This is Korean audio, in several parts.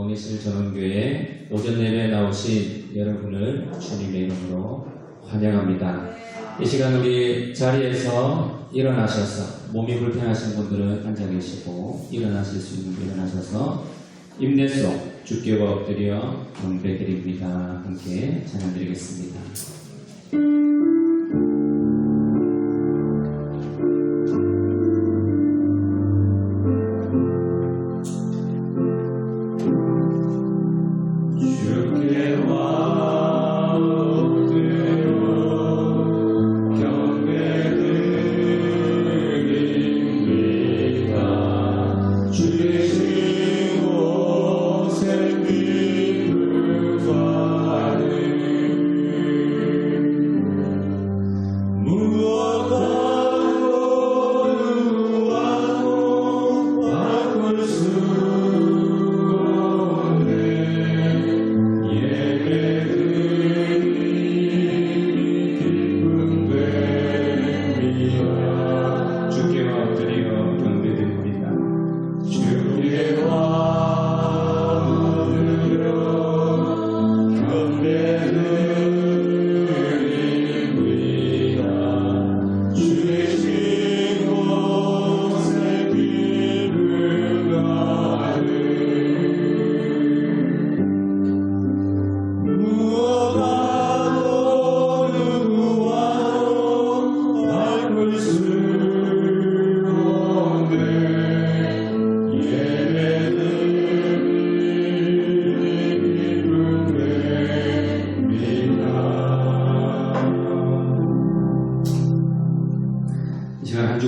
몽이실 전원교회 오전 예배에 나오신 여러분을 주님의 이름으로 환영합니다. 이 시간 우리 자리에서 일어나셔서 몸이 불편하신 분들은 앉아 계시고 일어나실 수 있는 분 일어나셔서 임내속 주께 엎드려 경배드립니다. 함께 찬양드리겠습니다.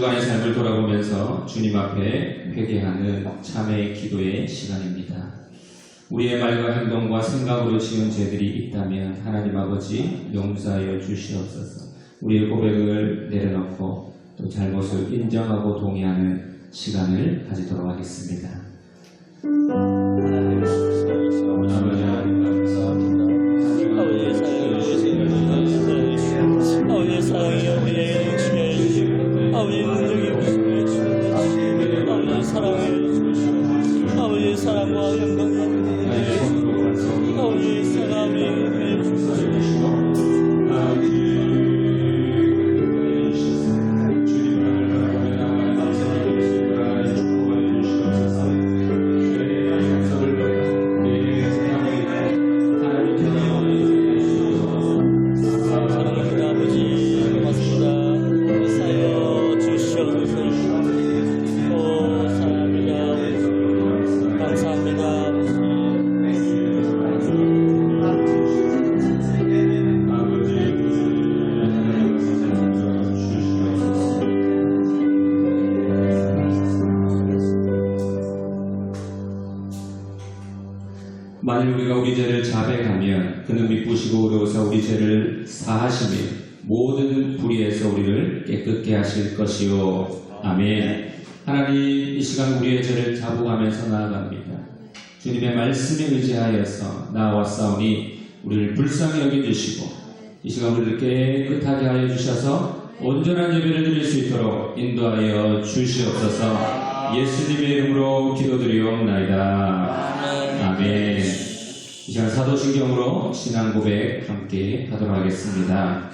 주간의 삶을 돌아보면서 주님 앞에 회개하는 참회의 기도의 시간입니다. 우리의 말과 행동과 생각으로 지은 죄들이 있다면 하나님 아버지 용서하여 주시옵소서. 우리의 고백을 내려놓고 또 잘못을 인정하고 동의하는 시간을 가지도록 하겠습니다. 아 만일 우리가 우리 죄를 자백하면 그는 미쁘시고 의로워서 우리 죄를 사하시며 모든 불의에서 우리를 깨끗게 하실 것이요. 아멘. 하나님 이 시간 우리의 죄를 자복하면서 나아갑니다. 주님의 말씀에 의지하여서 나아왔사오니 우리를 불쌍히 여겨주시고 이 시간 우리를 깨끗하게 하여 주셔서 온전한 예배를 드릴 수 있도록 인도하여 주시옵소서. 예수님의 이름으로 기도드리옵나이다 아멘. 이 시간 사도신경으로 신앙 고백 함께 하도록 하겠습니다.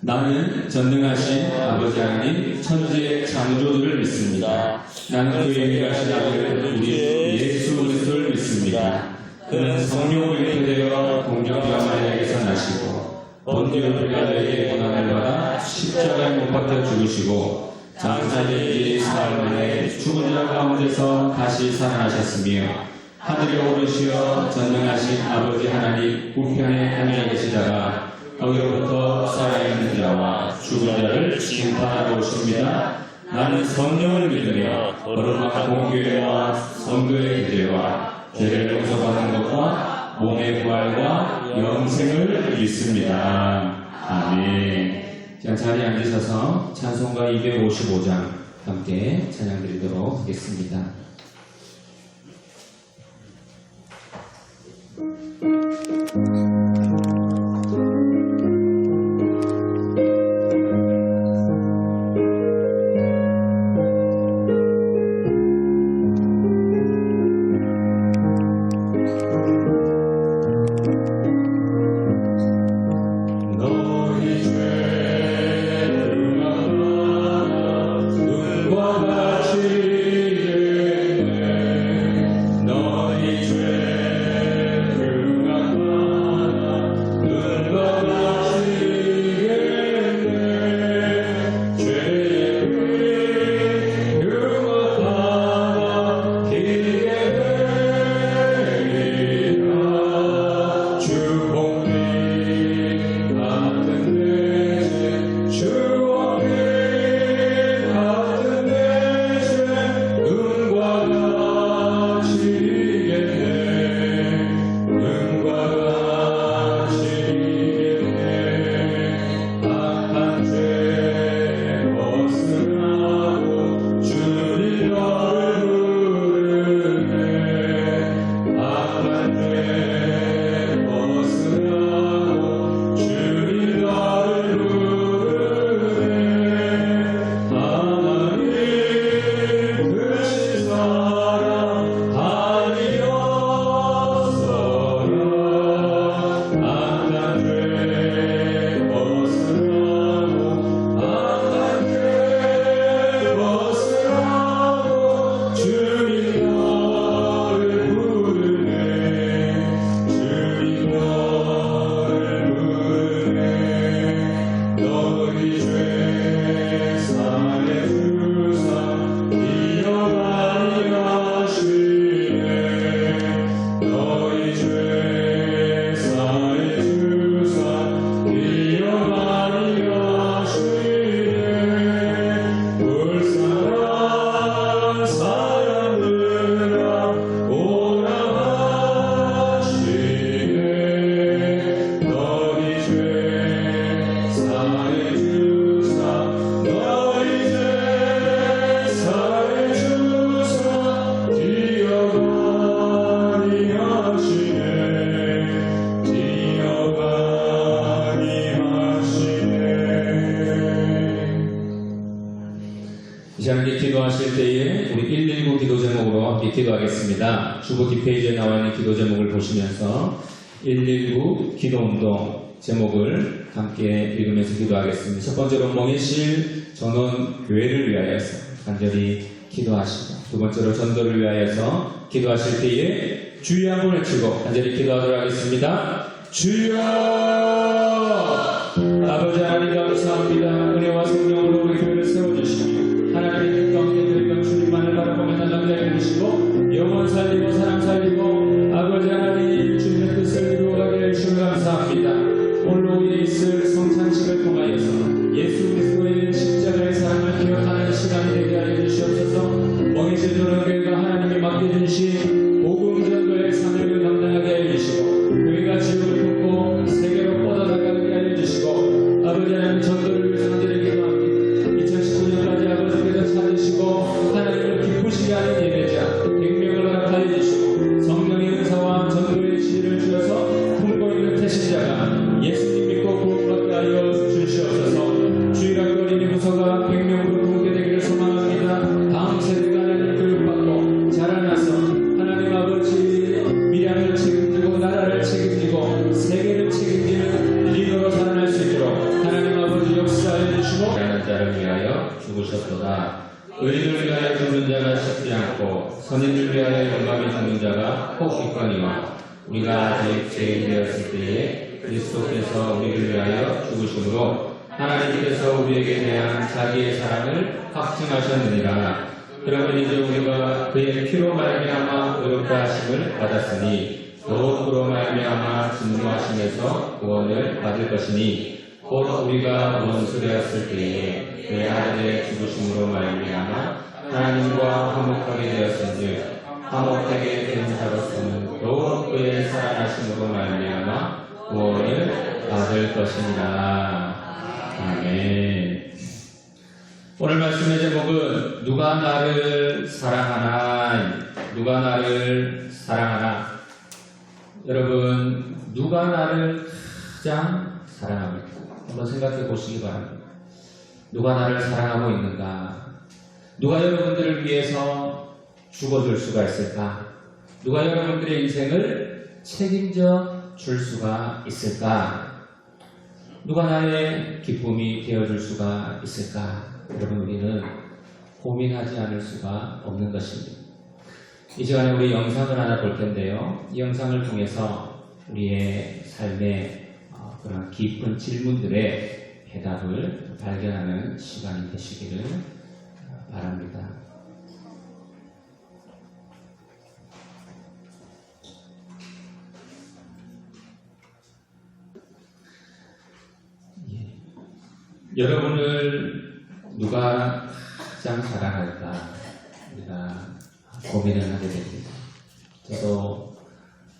나는 전능하신 아버지 하나님 천지의 창조주를 믿습니다. 나는 그의 일하신 아들 우리 예수 그리스도를 믿습니다. 그는 성령으로 잉태되어 공정과 마리아에게서 나시고 본디오 빌라도에게 고난을 받아 십자가에 못 박혀 죽으시고 장사된 지 사흘 만에 죽은 자 가운데서 다시 살아나셨으며 하늘에 오르시어 전능하신 아버지 하나님 우편에 앉아 계시다가 거기로부터 살아있는 자와 죽은 자를 심판하러 오십니다. 나는 성령을 믿으며 거룩한 공교회와 성도의 교제와 죄를 용서받는 것과 몸의 부활과 영생을 믿습니다. 아멘. 자, 자리에 앉으셔서 찬송가 255장 함께 찬양 드리도록 하겠습니다. 보시면서 119 기도운동 제목을 함께 읽으면서 기도하겠습니다. 첫 번째로 멍해실 전원 교회를 위하여서 간절히 기도하시고 두 번째로 전도를 위하여서 기도하실 때에 주여 한번 외치고 간절히 기도하도록 하겠습니다. 주여 아버지 하나님 감사합니다. 은혜와 성령으로 우리 교회를 세워주시며 하나님의 뜻 가운데 저희가 주님만을 바라보며 달랑달게 해주시고 영원 살리고 살리 성찬식을 통하여서 예수 의인을 위하여 죽는 자가 쉽지 않고 선인을 위하여 영감이 죽는 자가 혹 있거니와 우리가 아직 죄인 되었을 때에 그리스도께서 우리를 위하여 죽으심으로 하나님께서 우리에게 대한 자기의 사랑을 확증하셨느니라. 그러면 이제 우리가 그의 피로 말미암아 의롭다 하심을 받았으니 더욱으로 말미암아 진노하심에서 구원을 받을 것이니 곧 우리가 원수되었을 때에 그의 아들의 죽으심으로 말미암아 하나님과 화목하게 되었은즉 화목하게 된 자로서는 더욱 그의 살아나심으로 말미암아 구원을 받을 것이니라 아멘. 오늘 말씀의 제목은 누가 나를 사랑하나 누가 나를 사랑하나 여러분 누가 나를 가장 사랑합니까? 한번 생각해 보시기 바랍니다. 누가 나를 사랑하고 있는가? 누가 여러분들을 위해서 죽어줄 수가 있을까? 누가 여러분들의 인생을 책임져 줄 수가 있을까? 누가 나의 기쁨이 되어줄 수가 있을까? 여러분 우리는 고민하지 않을 수가 없는 것입니다. 이 시간에 우리 영상을 하나 볼 텐데요. 이 영상을 통해서 우리의 삶의 어, 그런 깊은 질문들의 해답을 발견하는 시간이 되시기를 어, 바랍니다. 예. 여러분을 누가 가장 사랑할까 우리가 고민을 하게 됩니다. 저도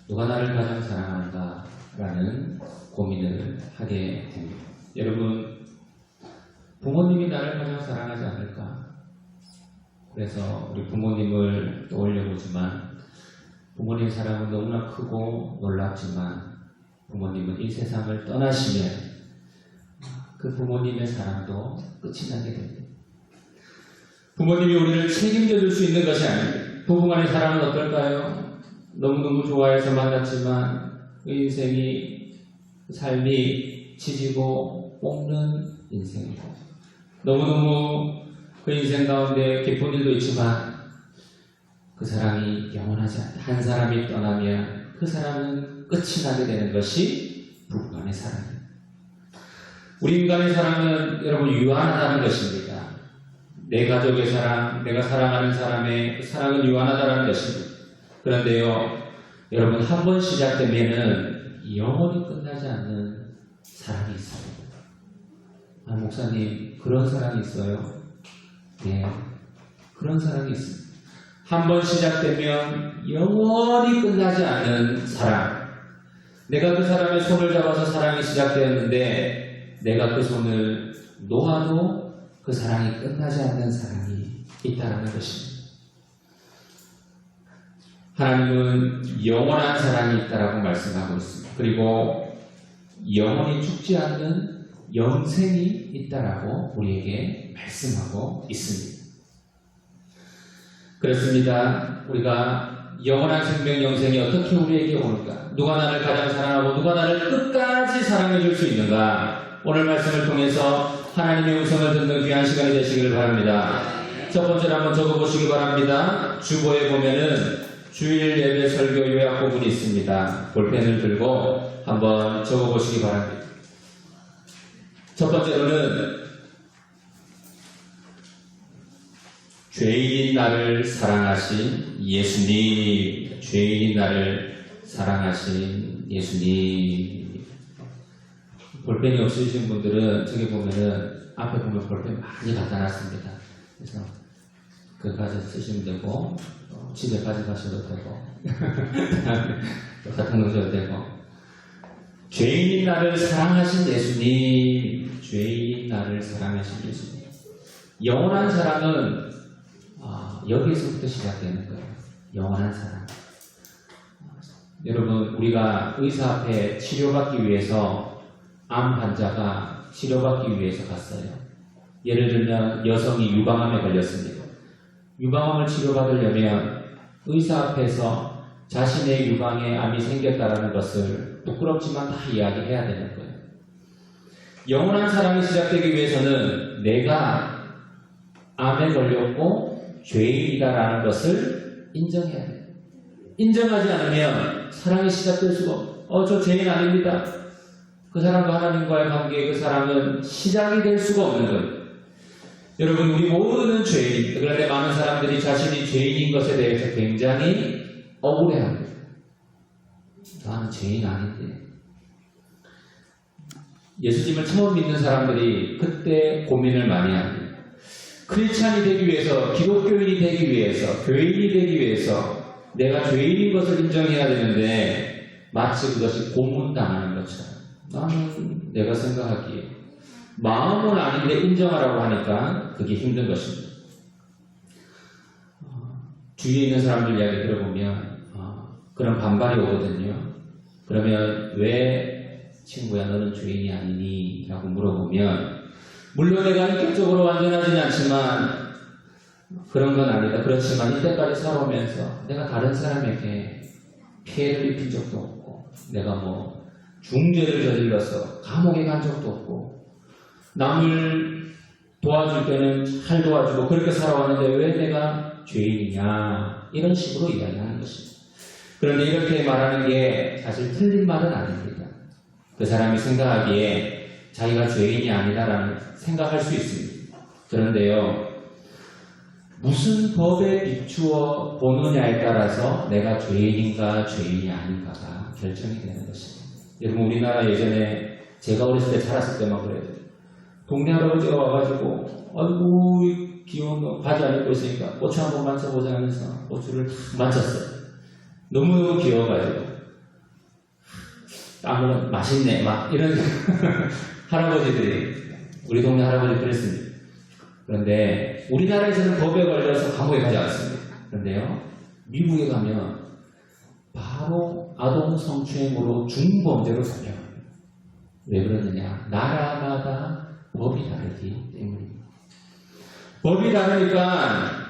누가 나를 가장 사랑하는가라는 고민을 하게 됩니다. 나를 가장 사랑하지 않을까? 그래서 우리 부모님을 떠올려 보지만 부모님 사랑은 너무나 크고 놀랍지만 부모님은 이 세상을 떠나시면 그 부모님의 사랑도 끝이 나게 됩니다. 부모님이 우리를 책임져 줄 수 있는 것이 아닙니다. 부부간의 사랑은 어떨까요? 너무너무 좋아해서 만났지만 그 인생이 그 삶이 지지고 볶는 인생이고 너무너무 그 인생 가운데 기쁜 일도 있지만 그 사랑이 영원하지 않다. 한 사람이 떠나면 그 사랑은 끝이 나게 되는 것이 부부간의 사랑입니다. 우리 인간의 사랑은 여러분 유한하다는 것입니다. 내 가족의 사랑, 내가 사랑하는 사람의 그 사랑은 유한하다는 것입니다. 그런데요, 여러분 한 번 시작되면은 영원히 끝나지 않는 사랑이 있습니다. 아, 목사님, 그런 사랑이 있어요? 네, 그런 사랑이 있습니다. 한 번 시작되면 영원히 끝나지 않는 사랑. 내가 그 사람의 손을 잡아서 사랑이 시작되었는데, 내가 그 손을 놓아도 그 사랑이 끝나지 않는 사랑이 있다는 것입니다. 하나님은 영원한 사랑이 있다라고 말씀하고 있습니다. 그리고 영원히 죽지 않는 영생이 있다라고 우리에게 말씀하고 있습니다. 그렇습니다. 우리가 영원한 생명 영생이 어떻게 우리에게 오는가? 누가 나를 가장 사랑하고 누가 나를 끝까지 사랑해 줄 수 있는가? 오늘 말씀을 통해서 하나님의 음성을 듣는 귀한 시간이 되시기를 바랍니다. 첫 번째로 한번 적어보시기 바랍니다. 주보에 보면은 주일 예배 설교 요약 부분이 있습니다. 볼펜을 들고 한번 적어보시기 바랍니다. 첫 번째로는 죄인인 나를 사랑하신 예수님, 죄인인 나를 사랑하신 예수님. 볼펜이 없으신 분들은 저기 보면은 앞에 보면 볼펜 많이 갖다 놨습니다. 그래서 그 가서 쓰시면 되고 또 집에 가져가셔도 되고 또 갖다 놓으셔도 되고 죄인인 나를 사랑하신 예수님, 죄인인 나를 사랑하신 예수님. 영원한 사랑은 아, 여기서부터 시작되는 거예요. 영원한 사랑. 여러분, 우리가 의사 앞에 치료받기 위해서 암 환자가 치료받기 위해서 갔어요. 예를 들면 여성이 유방암에 걸렸습니다. 유방암을 치료받으려면 의사 앞에서 자신의 유방에 암이 생겼다라는 것을 부끄럽지만 다 이야기해야 되는 거예요. 영원한 사랑이 시작되기 위해서는 내가 암에 걸렸고 죄인이다라는 것을 인정해야 돼요. 인정하지 않으면 사랑이 시작될 수가 없어요. 어, 저 죄인 아닙니다. 그 사람과 하나님과의 관계에 그 사람은 시작이 될 수가 없는 거예요. 여러분, 우리 모두는 죄인입니다. 그런데 많은 사람들이 자신이 죄인인 것에 대해서 굉장히 억울해합니다. 나는 죄인 아닌데. 예수님을 처음 믿는 사람들이 그때 고민을 많이 합니다. 크리스찬이 되기 위해서, 기독교인이 되기 위해서, 교인이 되기 위해서 내가 죄인인 것을 인정해야 되는데 마치 그것이 고문당하는 것처럼 나는 내가 생각하기에 마음은 아닌데 인정하라고 하니까 그게 힘든 것입니다. 어, 주위에 있는 사람들 이야기 들어보면 어, 그런 반발이 오거든요. 그러면 왜 친구야 너는 죄인이 아니니? 라고 물어보면 물론 내가 인격적으로 완전하지는 않지만 그런 건 아니다. 그렇지만 이때까지 살아오면서 내가 다른 사람에게 피해를 입힌 적도 없고 내가 뭐 중죄를 저질러서 감옥에 간 적도 없고 남을 도와줄 때는 잘 도와주고 그렇게 살아왔는데 왜 내가 죄인이냐 이런 식으로 이야기하는 것입니다. 그런데 이렇게 말하는 게 사실 틀린 말은 아닙니다. 그 사람이 생각하기에 자기가 죄인이 아니다라는 생각할 수 있습니다. 그런데요, 무슨 법에 비추어 보느냐에 따라서 내가 죄인인가 죄인이 아닌가가 결정이 되는 것입니다. 여러분, 우리나라 예전에 제가 어렸을 때 살았을 때만 그래요. 동네 할아버지가 와가지고, 아이고, 이 귀여운 거 바지 안 입고 있으니까 고추 한 번 만져보자 하면서 고추를 탁 만졌어요. 너무너무 귀여워가지고. 땀을 맛있네, 막 이런 할아버지들이, 우리 동네 할아버지 그랬습니다. 그런데 우리나라에서는 법에 걸려서 감옥에 가지 않습니다. 그런데요, 미국에 가면 바로 아동 성추행으로 중범죄로 잡혀갑니다. 왜 그러느냐? 나라마다 법이 다르기 때문입니다. 법이 다르니까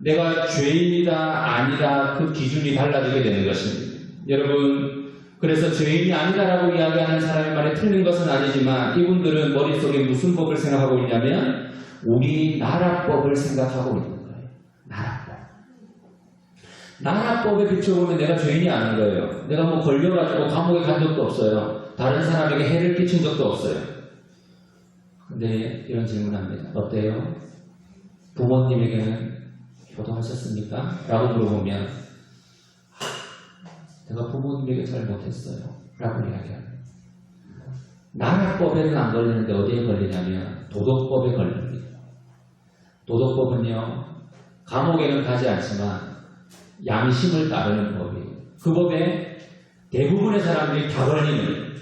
내가 죄인이다 아니다 그 기준이 달라지게 되는 것입니다. 여러분 그래서 죄인이 아니다라고 이야기하는 사람의 말이 틀린 것은 아니지만 이분들은 머릿속에 무슨 법을 생각하고 있냐면 우리나라법을 생각하고 있는 거예요. 나라법. 나라법에 비춰보면 내가 죄인이 아닌 거예요. 내가 뭐 걸려가지고 감옥에 간 적도 없어요. 다른 사람에게 해를 끼친 적도 없어요. 근데 이런 질문합니다. 어때요? 부모님에게는 효도하셨습니까? 라고 물어보면 내가 부모님에게 잘못했어요. 라고 이야기합니다. 나라법에는 안 걸리는데 어디에 걸리냐면 도덕법에 걸립니다. 도덕법은요, 감옥에는 가지 않지만 양심을 따르는 법이에요. 그 법에 대부분의 사람들이 다 걸리는.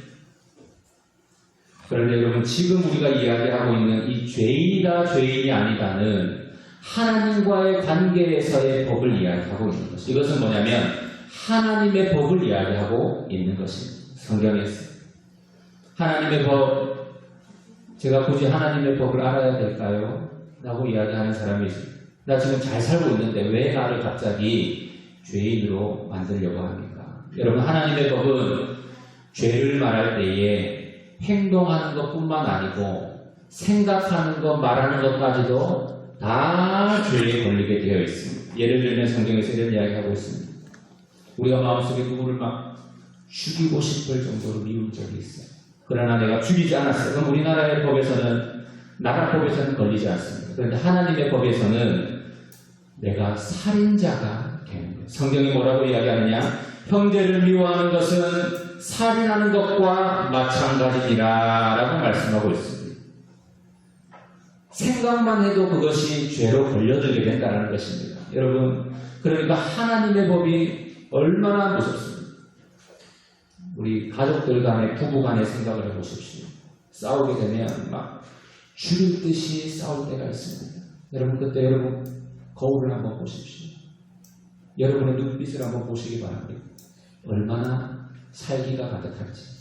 그런데 여러분, 지금 우리가 이야기하고 있는 이 죄인이다, 죄인이 아니다는 하나님과의 관계에서의 법을 이야기하고 있는 것이죠. 이것은 뭐냐면, 하나님의 법을 이야기하고 있는 것입니다. 성경에서. 하나님의 법, 제가 굳이 하나님의 법을 알아야 될까요? 라고 이야기하는 사람이 있습니다. 나 지금 잘 살고 있는데 왜 나를 갑자기 죄인으로 만들려고 합니까? 여러분 하나님의 법은 죄를 말할 때에 행동하는 것 뿐만 아니고 생각하는 것, 말하는 것까지도 다 죄에 걸리게 되어 있습니다. 예를 들면 성경에서 이런 이야기하고 있습니다. 우리가 마음속에 누구를 막 죽이고 싶을 정도로 미운 적이 있어요. 그러나 내가 죽이지 않았어요. 그럼 우리나라의 법에서는 나라법에서는 걸리지 않습니다. 그런데 하나님의 법에서는 내가 살인자가 되는 거예요. 성경이 뭐라고 이야기하느냐? 형제를 미워하는 것은 살인하는 것과 마찬가지니라 라고 말씀하고 있습니다. 생각만 해도 그것이 죄로 걸려들게 된다는 것입니다. 여러분, 그러니까 하나님의 법이 얼마나 무섭습니까? 우리 가족들 간에, 부부 간에 생각을 해보십시오. 싸우게 되면 막 죽일 듯이 싸울 때가 있습니다. 여러분, 그때 여러분, 거울을 한번 보십시오. 여러분의 눈빛을 한번 보시기 바랍니다. 얼마나 살기가 가득한지.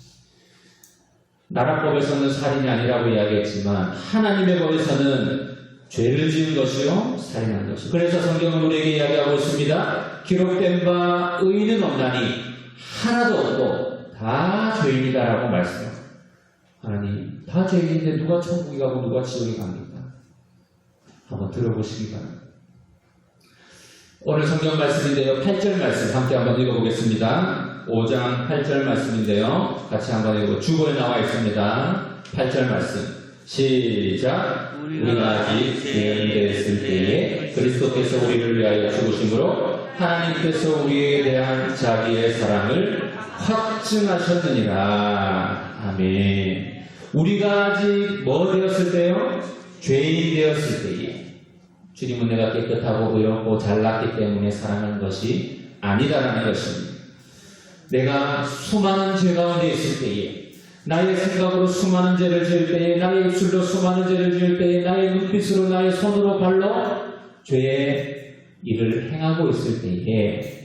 나라법에서는 살인이 아니라고 이야기했지만 하나님의 법에서는 죄를 지은 것이요 살인한 것이. 그래서 성경은 우리에게 이야기하고 있습니다. 기록된 바 의인은 없나니 하나도 없고 다 죄인이다라고 말씀합니다. 하나님 다 죄인인데 누가 천국에 가고 누가 지옥에 갑니까? 한번 들어보시기 바랍니다. 오늘 성경 말씀인데요. 8절 말씀 함께 한번 읽어보겠습니다. 5장 8절 말씀인데요. 같이 한번 읽고 주보에 나와 있습니다. 8절 말씀. 시작. 우리가 아직 예언되었을 때에 그리스도께서 우리를 위하여 죽으심으로 하나님께서 우리에 대한 자기의 사랑을 확증하셨느니라. 아멘. 우리가 아직 뭐 되었을 때요? 죄인 되었을 때에 주님은 내가 깨끗하고 의롭고 잘났기 때문에 사랑하는 것이 아니다라는 것입니다. 내가 수많은 죄 가운데 있을 때에 나의 생각으로 수많은 죄를 지을 때에 나의 입술로 수많은 죄를 지을 때에 나의 눈빛으로 나의 손으로 발로 죄의 일을 행하고 있을 때에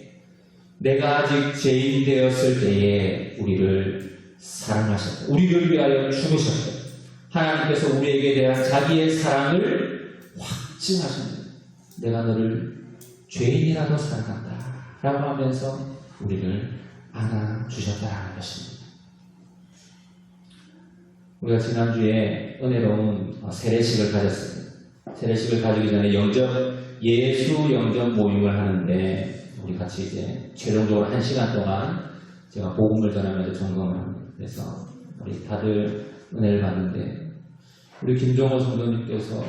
내가 아직 죄인 되었을 때에 우리를 사랑하셨다. 우리를 위하여 죽으셨다. 하나님께서 우리에게 대한 자기의 사랑을 확증하십니다. 내가 너를 죄인이라도 사랑한다. 라고 하면서 우리를 안아주셨다라는 것입니다. 우리가 지난주에 은혜로운 세례식을 가졌습니다. 세례식을 가지기 전에 영접, 예수 영접 모임을 하는데 우리 같이 이제 최종적으로 한 시간 동안 제가 복음을 전하면서 점검을 합니다. 그래서 우리 다들 은혜를 받는데 우리 김종호 성도님께서